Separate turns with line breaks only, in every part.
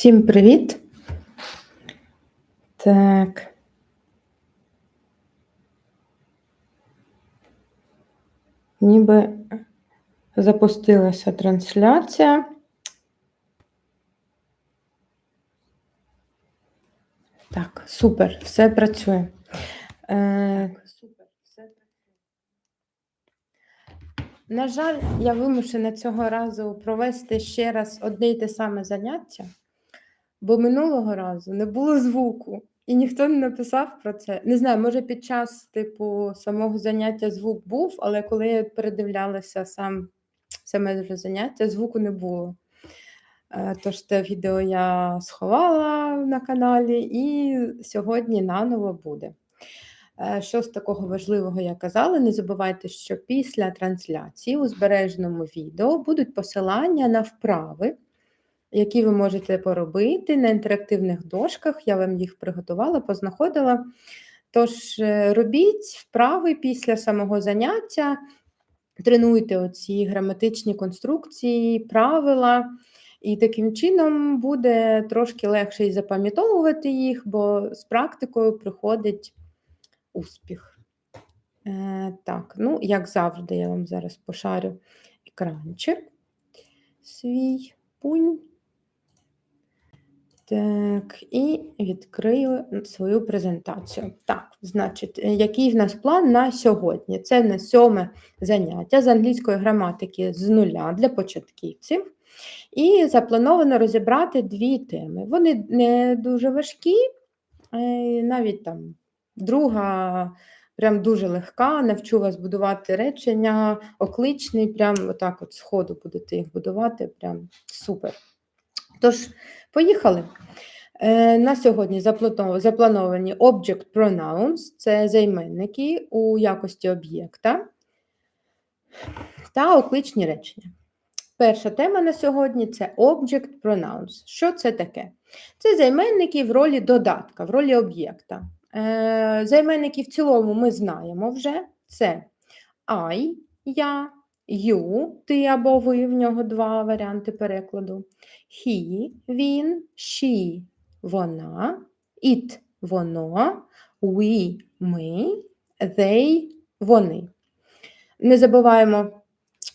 Всім привіт. Так. Ніби запустилася трансляція. Так, супер, все працює. Е, супер, все працює. На жаль, я вимушена цього разу провести ще раз одне й те саме заняття, бо минулого разу не було звуку, і ніхто не написав про це. Не знаю, може під час типу самого заняття звук був, але коли я передивлялася сам саме заняття, звуку не було. Е, Тож те відео я сховала на каналі, і сьогодні наново буде. Е, Що з такого важливого я казала, не забувайте, що після трансляції у збереженому відео будуть посилання на вправи, які ви можете поробити на інтерактивних дошках. Я вам їх приготувала, познаходила. Тож е, робіть вправи після самого заняття, тренуйте оці граматичні конструкції, правила. І таким чином буде трошки легше і запам'ятовувати їх, бо з практикою приходить успіх. Е, так, ну, як завжди, я вам зараз пошарю екранчик свій пунь. Так, і відкрию свою презентацію. Так, значить, е, який в нас план на сьогодні? Це в нас сьоме заняття з англійської граматики з нуля для початківців. І заплановано розібрати дві теми. Вони не дуже важкі, е, навіть там друга прям дуже легка. Навчу вас будувати речення, окличний, прям отак от сходу будете їх будувати, прям супер. Тож, поїхали. Е, На сьогодні заплановані object pronouns це займенники у якості об'єкта та окличні речення. Перша тема на сьогодні це object pronouns. Що це таке? Це займенники в ролі додатка, в ролі об'єкта. Е, Займенники в цілому ми знаємо вже. Це I, я, you, ти або ви, в нього два варіанти перекладу. He, він, she, вона, it, воно, we, ми, they, вони. Не забуваємо,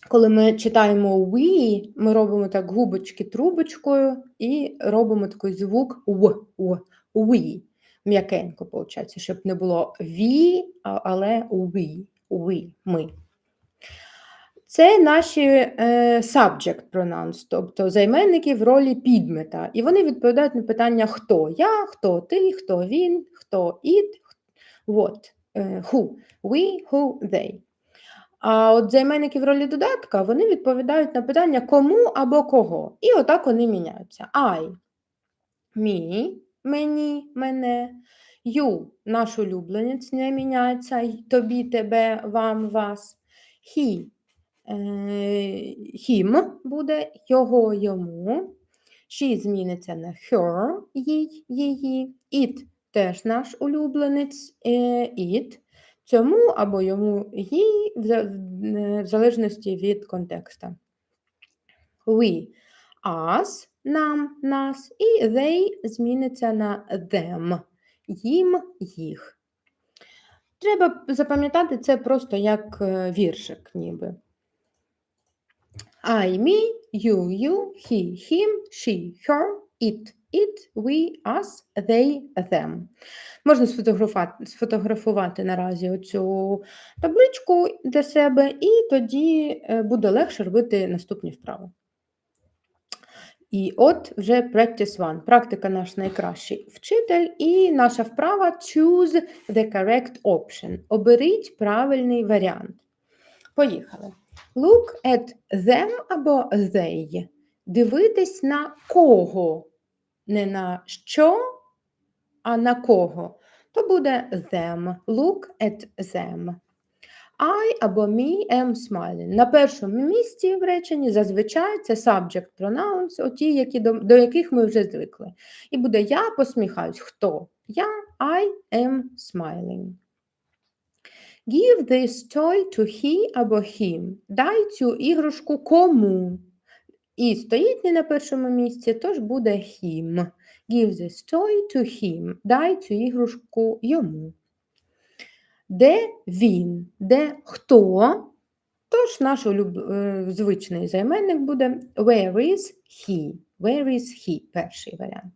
коли ми читаємо we, ми робимо так губочки трубочкою і робимо такий звук в, в, we. М'якенько, виходить, щоб не було we, але we, we, ми. Це наші е, subject pronouns, тобто займенники в ролі підмета. І вони відповідають на питання хто я, хто ти, хто він, хто it, what, е, who, we, who, they. А от займенники в ролі додатка вони відповідають на питання кому або кого. І отак вони міняються. I, мій, мені, мене. You, наш улюбленець не міняється. Тобі, тебе, вам, вас. He, him буде його, йому. She зміниться на her, їй, її. It теж наш улюбленець. е, It. Цьому або йому їй, е, в залежності від контекста. We, us, нам, нас, і they зміниться на them, їм, їх. Треба запам'ятати це просто як е, віршик, ніби. I, me, you, you, he, him, she, her, it, it, we, us, they, them. Можна сфотографувати, сфотографувати наразі оцю табличку для себе, і тоді е, буде легше робити наступні вправи. І от вже practice one. Практика наш найкращий вчитель, і наша вправа choose the correct option. Оберіть правильний варіант. Поїхали. Look at them або they. Дивитись на кого. Не на що, а на кого. То буде them. Look at them. I або me am smiling. На першому місці в реченні зазвичай це subject pronouns, оті, які, до, до яких ми вже звикли. І буде я посміхаюсь. Хто? Я I am smiling. Give this toy to he або him. Дай цю іграшку кому. І стоїть не на першому місці, тож буде him. Give this toy to him. Дай цю іграшку йому. Де він? Де хто? Тож наш улюб... е, звичний займенник буде where is he? Where is he? Перший варіант.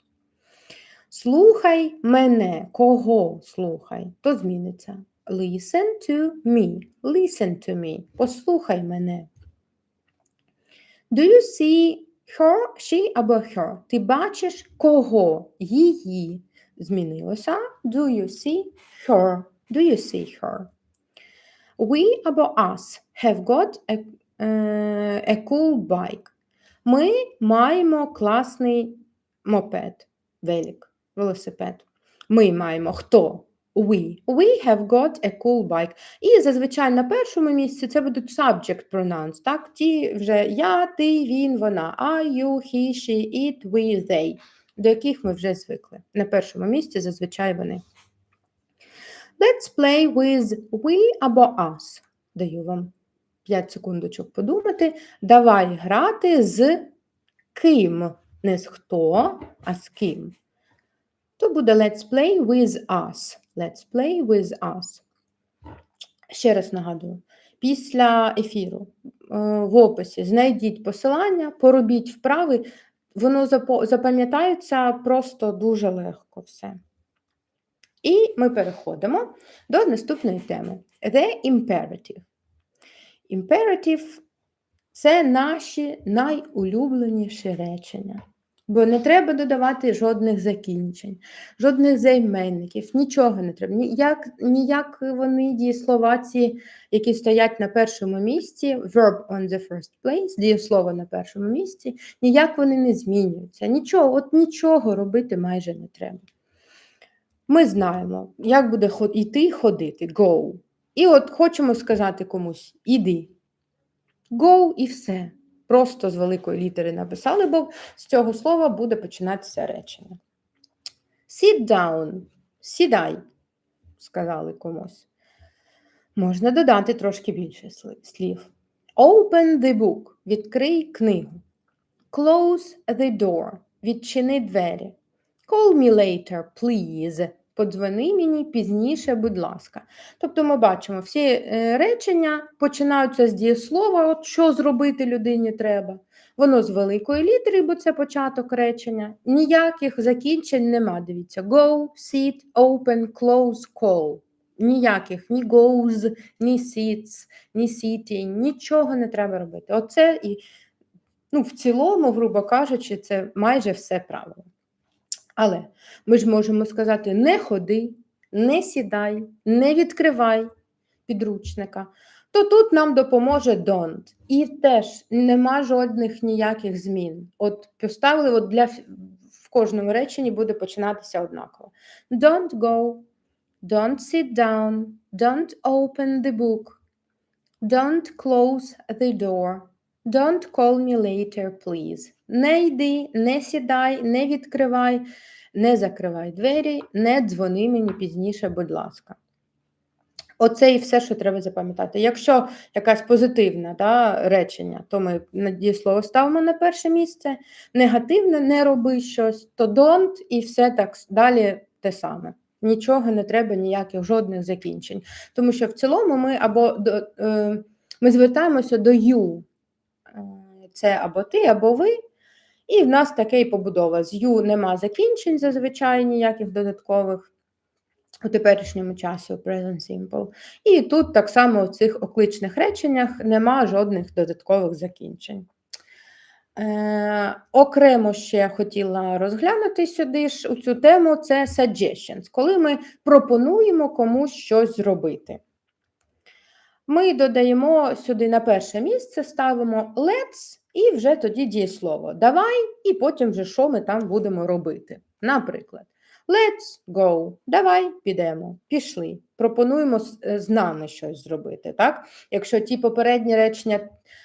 Слухай мене. Кого слухай? То зміниться. Listen to me. Listen to me. Послухай мене. Do you see her, she або her? Ти бачиш кого? Її. Змінилося. Do you see her? Do you see her? We або us have got a, е, a cool bike. Ми маємо класний мопед, велик, велосипед. Ми маємо хто? We. We have got a cool bike. І зазвичай на першому місці це будуть subject pronouns, так? Ті вже я, ти, він, вона. I, you, he, she, it, we, they, до яких ми вже звикли. На першому місці зазвичай вони. Let's play with we або us. Даю вам 5 секундочок подумати. Давай грати з ким. Не з хто, а з ким. То буде let's play with us. Let's play with us. Ще раз нагадую. Після ефіру е, в описі знайдіть посилання, поробіть вправи, воно запам'ятається просто дуже легко все. І ми переходимо до наступної теми. The imperative. Imperative – це наші найулюбленіші речення. Бо не треба додавати жодних закінчень, жодних займенників, нічого не треба. Ніяк, ніяк вони дієслова ці, які стоять на першому місці, verb on the first place, дієслово на першому місці, ніяк вони не змінюються. Нічого, от нічого робити майже не треба. Ми знаємо, як буде йти ходити, go. І от хочемо сказати комусь іди. Go і все. Просто з великої літери написали, бо з цього слова буде починатися речення. Sit down, сідай, сказали комусь. Можна додати трошки більше слів. Open the book, відкрий книгу. Close the door, відчини двері. Call me later, please. Подзвони мені пізніше, будь ласка. Тобто ми бачимо, всі е, речення починаються з дієслова, от що зробити людині треба. Воно з великої літери, бо це початок речення. Ніяких закінчень нема. Дивіться: go, sit, open, close, call. Ніяких ні goes, ні sits, ні sitting, нічого не треба робити. Оце і ну, в цілому, грубо кажучи, це майже все правило. Але ми ж можемо сказати: не ходи, не сідай, не відкривай підручника. То тут нам допоможе don't. І теж нема жодних ніяких змін. От поставили от для в кожному реченні буде починатися однаково. Don't go, don't sit down, don't open the book, don't close the door, don't call me later, please. Не йди, не сідай, не відкривай, не закривай двері, не дзвони мені пізніше, будь ласка. Оце і все, що треба запам'ятати. Якщо якась позитивна да, речення, то ми дієслово ставимо на перше місце. Негативне не роби щось, то don't і все так далі те саме. Нічого не треба, ніяких жодних закінчень. Тому що в цілому ми або до, е, ми звертаємося до you. Це або ти, або ви. І в нас таке і побудова. З you нема закінчень зазвичай ніяких додаткових у теперішньому часі у Present Simple. І тут так само у цих окличних реченнях нема жодних додаткових закінчень. Е, окремо ще хотіла розглянути сюди ж у цю тему це suggestions, коли ми пропонуємо комусь щось зробити. Ми додаємо сюди на перше місце, ставимо let's і вже тоді дієслово. Давай, і потім вже що ми там будемо робити. Наприклад, let's go, давай підемо, пішли. Пропонуємо з, е, нами щось зробити. Так? Якщо ті попередні речення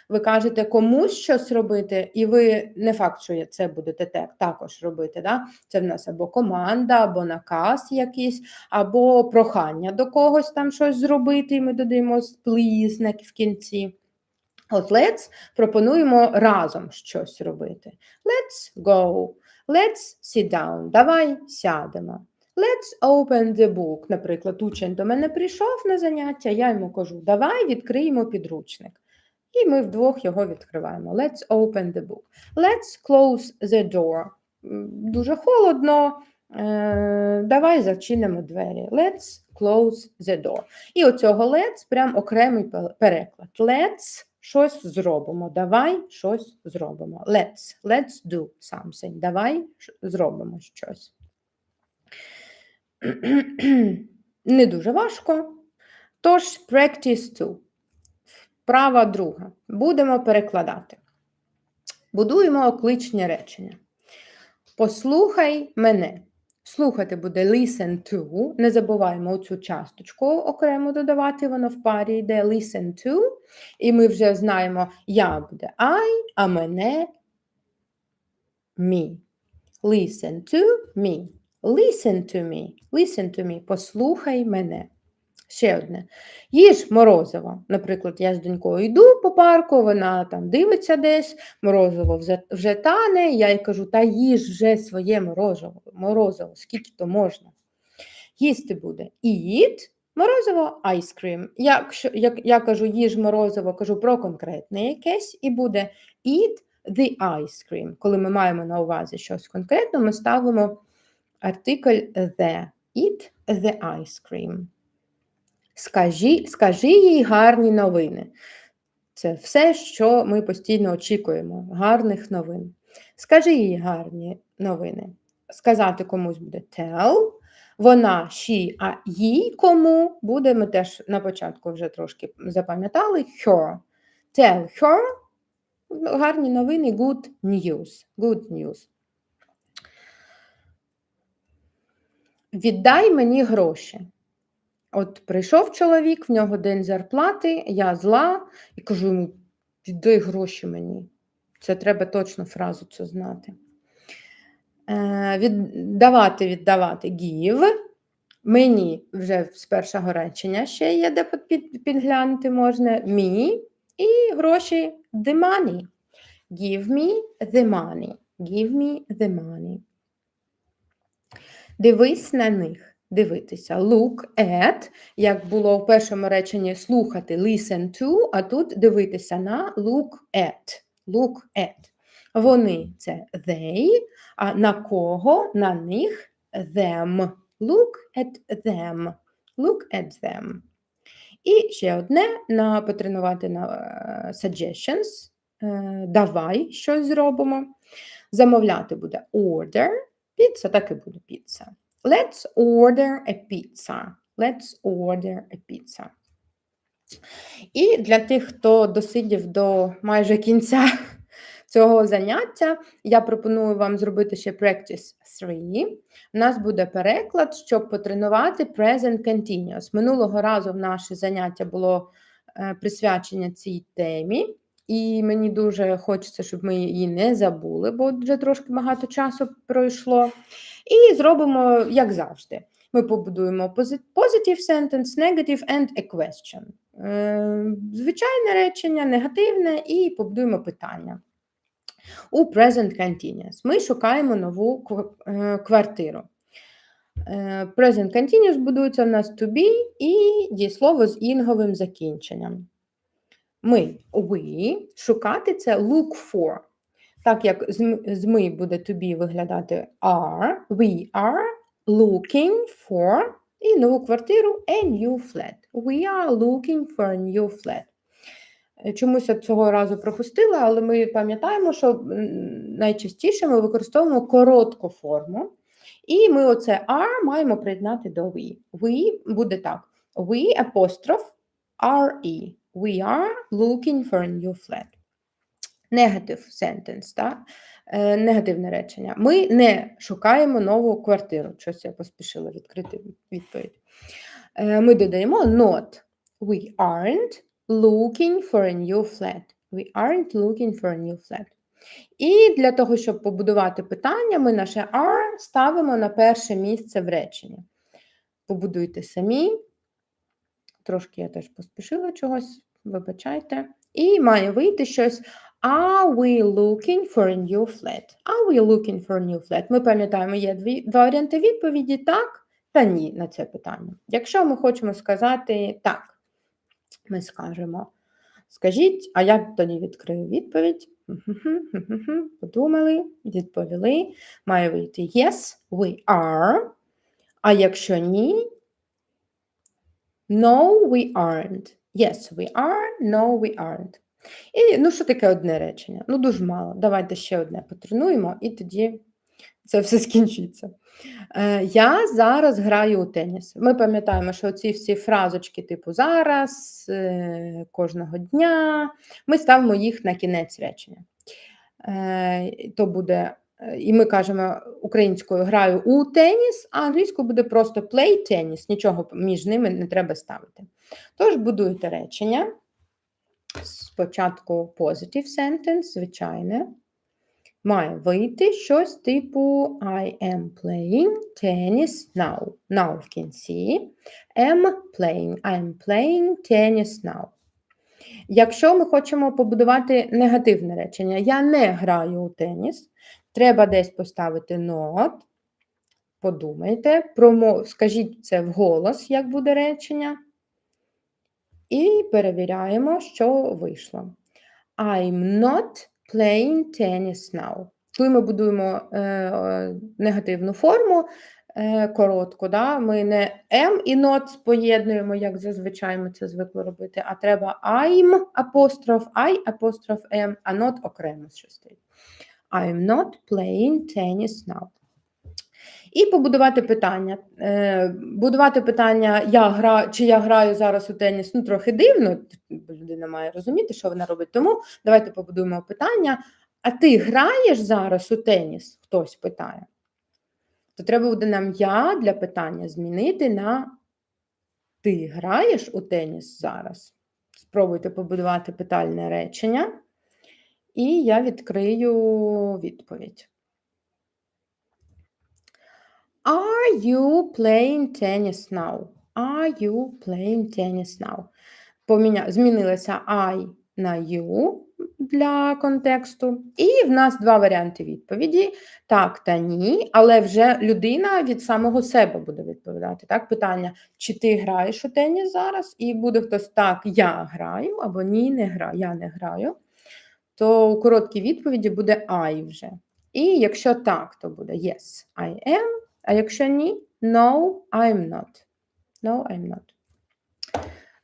ви кажете комусь щось робити, і ви не факт, що це будете те- також робити. Да? Це в нас або команда, або наказ якийсь, або прохання до когось там щось зробити, і ми додаємо please в кінці. От let's пропонуємо разом щось робити. Let's go. Let's sit down. Давай сядемо. Let's open the book. Наприклад, учень до мене прийшов на заняття, я йому кажу, давай відкриємо підручник. І ми вдвох його відкриваємо. Let's open the book. Let's close the door. Дуже холодно. Е, Давай зачинимо двері. Let's close the door. І оцього let's прям окремий переклад. Let's щось зробимо. Давай щось зробимо. Let's. Let's do something. Давай зробимо щось. Не дуже важко. Тож, practice two. Права друга. Будемо перекладати. Будуємо окличні речення. Послухай мене. Слухати буде listen to. Не забуваємо цю часточку окремо додавати, воно в парі йде listen to. І ми вже знаємо, я буде I, а мене me. Listen to me. Listen to me. Listen to me. Послухай мене. Ще одне. Їж морозиво. Наприклад, я з донькою йду по парку, вона там дивиться десь, морозиво вже, вже тане, я їй кажу, та їж вже своє морозиво, морозиво, скільки то можна. Їсти буде eat, морозиво ice cream. Якщо як я кажу їж морозиво, кажу про конкретне якесь, і буде eat the ice cream. Коли ми маємо на увазі щось конкретне, ми ставимо артикль the. Eat the ice cream. Скажи, скажи їй гарні новини. Це все, що ми постійно очікуємо, гарних новин. Скажи їй гарні новини. Сказати комусь буде tell, вона she, а їй кому буде, ми теж на початку вже трошки запам'ятали her. Tell her гарні новини, good news. Good news. Віддай мені гроші. От прийшов чоловік, в нього день зарплати, я зла і кажу йому: віддай гроші мені. Це треба точно фразу цю знати. Е, віддавати, віддавати give. Мені вже з першого речення ще є, де під, підглянути можна. Me і гроші the money. Give me the money. Give me the money. Дивись на них. Дивитися. Look at, як було в першому реченні слухати, listen to, а тут дивитися на look at. Look at. Вони це they, а на кого? На них them. Look at them. Look at them. І ще одне на потренувати на е, suggestions. Е, Давай щось зробимо. Замовляти буде order. Піца так і буде піца. Let's order a pizza. Let's order a pizza. І для тих, хто досидів до майже кінця цього заняття, я пропоную вам зробити ще practice 3. У нас буде переклад, щоб потренувати present continuous. Минулого разу в наше заняття було е, присвячення цій темі. І мені дуже хочеться, щоб ми її не забули, бо вже трошки багато часу пройшло. І зробимо, як завжди. Ми побудуємо positive sentence, negative and a question. Е, Звичайне речення, негативне, і побудуємо питання. У present continuous ми шукаємо нову е, квартиру. Е, Present continuous будується в нас to be і дієслово з інговим закінченням. Ми we шукати це look for. Так як з ми буде be виглядати are, we are looking for і нову квартиру a new flat. We are looking for a new flat. Е, Чомусь я цього разу пропустила, але ми пам'ятаємо, що найчастіше ми використовуємо коротку форму. І ми оце are маємо приєднати до we. We буде так. We apostrophe RE. We are looking for a new flat. Negative sentence, так? Е, негативне речення. Ми не шукаємо нову квартиру. Щось я поспішила відкрити відповідь. Е, ми додаємо not. We aren't looking for a new flat. We aren't looking for a new flat. І для того, щоб побудувати питання, ми наше are ставимо на перше місце в реченні. Побудуйте самі. Трошки я теж поспішила чогось, вибачайте. І має вийти щось. Are we looking for a new flat? Are we looking for a new flat? Ми пам'ятаємо, є дві, два варіанти відповіді так та ні на це питання. Якщо ми хочемо сказати так, ми скажемо. Скажіть, а я тоді відкрию відповідь. Подумали, відповіли. Має вийти yes, we are. А якщо ні, no, we aren't. Yes, we are, no, we aren't. І ну, що таке одне речення? Ну, дуже мало. Давайте ще одне потренуємо, і тоді це все скінчиться. Е, я зараз граю у теніс. Ми пам'ятаємо, що ці всі фразочки, типу зараз, е, кожного дня, ми ставимо їх на кінець речення. Е, то буде, і ми кажемо українською граю у теніс, а англійською буде просто play теніс, нічого між ними не треба ставити. Тож будуєте речення. Спочатку positive sentence, звичайне. Має вийти щось типу I am playing tennis now. Now в кінці. Am playing. I am playing tennis now. Якщо ми хочемо побудувати негативне речення, я не граю у теніс, треба десь поставити not. Подумайте, скажіть це вголос, як буде речення. І перевіряємо, що вийшло. I'm not playing tennis now. Коли ми будуємо е, негативну форму е, коротку, да, ми не am і not поєднуємо, як зазвичай ми це звикли робити, а треба I'm апостроф, I апостроф am, а not окремо що стоїть. I'm not playing tennis now. І побудувати питання. Е, Будувати питання, я гра, чи я граю зараз у теніс, ну трохи дивно, людина має розуміти, що вона робить. Тому давайте побудуємо питання. А ти граєш зараз у теніс? Хтось питає. То треба буде нам я для питання змінити на ти граєш у теніс зараз. Спробуйте побудувати питальне речення, і я відкрию відповідь. Are you playing tennis now? Are you playing tennis now? Поміня... Змінилося I на you для контексту. І в нас два варіанти відповіді: так та ні, але вже людина від самого себе буде відповідати. Так, питання: чи ти граєш у теніс зараз? І буде хтось так, я граю, або ні, не граю, я не граю. То у короткій відповіді буде I вже. І якщо так, то буде yes, I am. А якщо ні, no, I'm not. No, I'm not.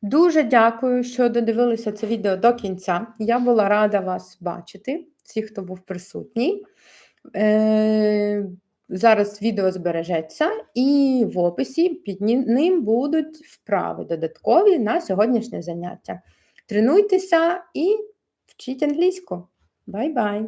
Дуже дякую, що додивилися це відео до кінця. Я була рада вас бачити, всіх, хто був присутній. Е, Зараз відео збережеться, і в описі під ним будуть вправи додаткові на сьогоднішнє заняття. Тренуйтеся і вчіть англійську. Бай-бай!